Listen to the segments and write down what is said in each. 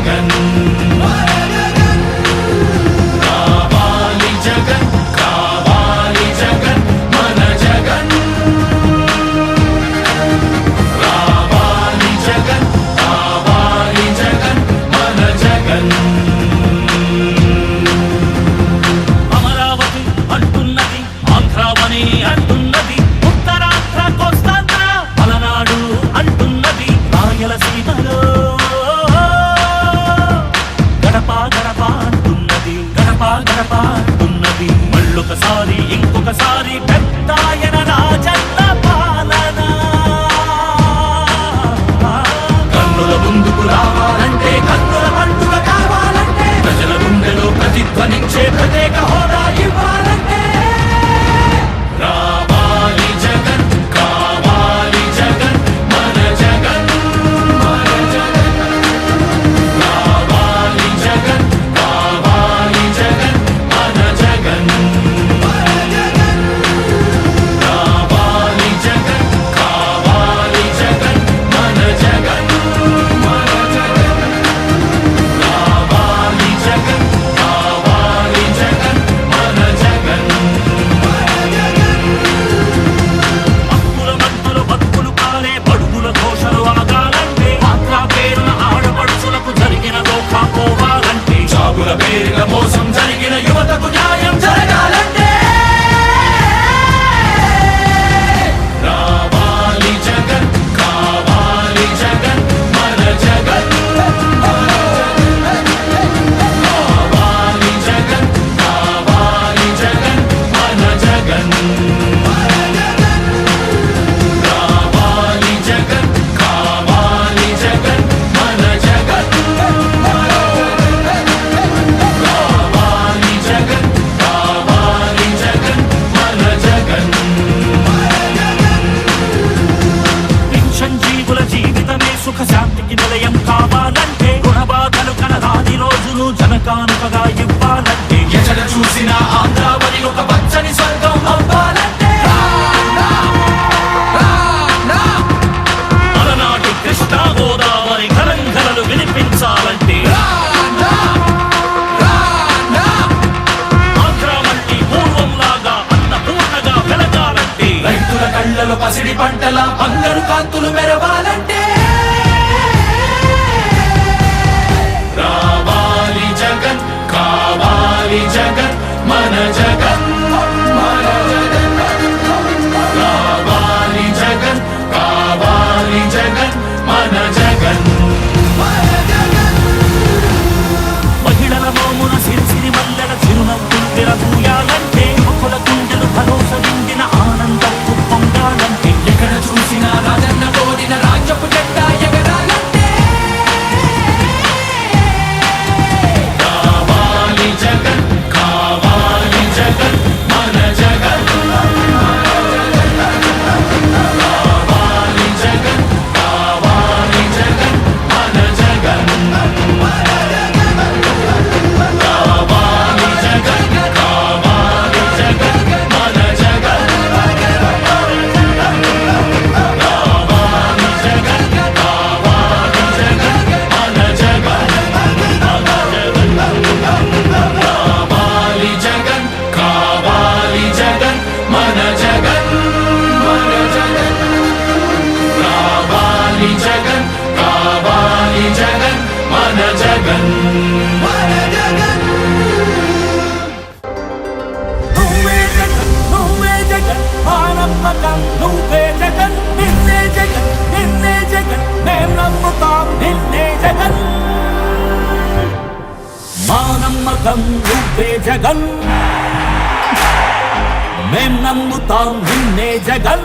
Jagannath. గడప గడప ఉన్నది. మళ్ళొకసారి ఇంకొకసారి పంటల అందరు కాంతులు మెరవాలి. జగన్. మన జగన్. నువ్వే జగన్ నువ్వే జగన్. ఆ నమ్మకం నువ్వే జగన్. నిన్నే జగన్ నిన్నే జగన్. మేం నమ్ముతాం మేం నమ్ముతాం నిన్నే జగన్.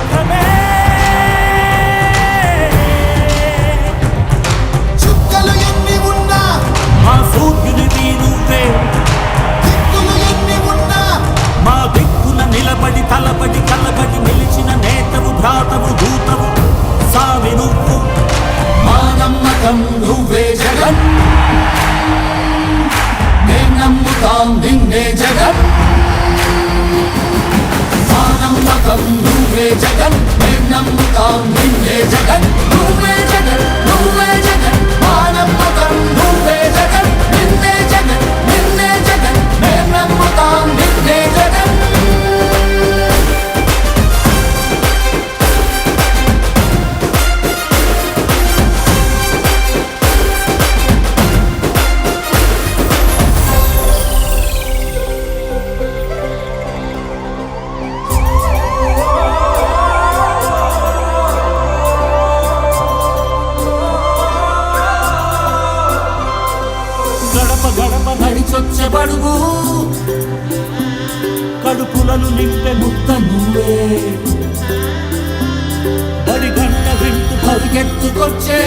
మాత్రమే. చుక్కలు ఎన్ని ఉన్నా మా సూర్యునివి నువ్వే దిక్కులు ఎన్ని ఉన్నా మా దిక్కున నిలబడి తలబడి కలబడి నిలిచిన నువ్వు నువ్వే జగన్. నువ్వే బడుగు కడుపులను నింపే ముద్ద నువ్వే. బడి గంట వింటూ పరిగెత్తుకొచ్చే.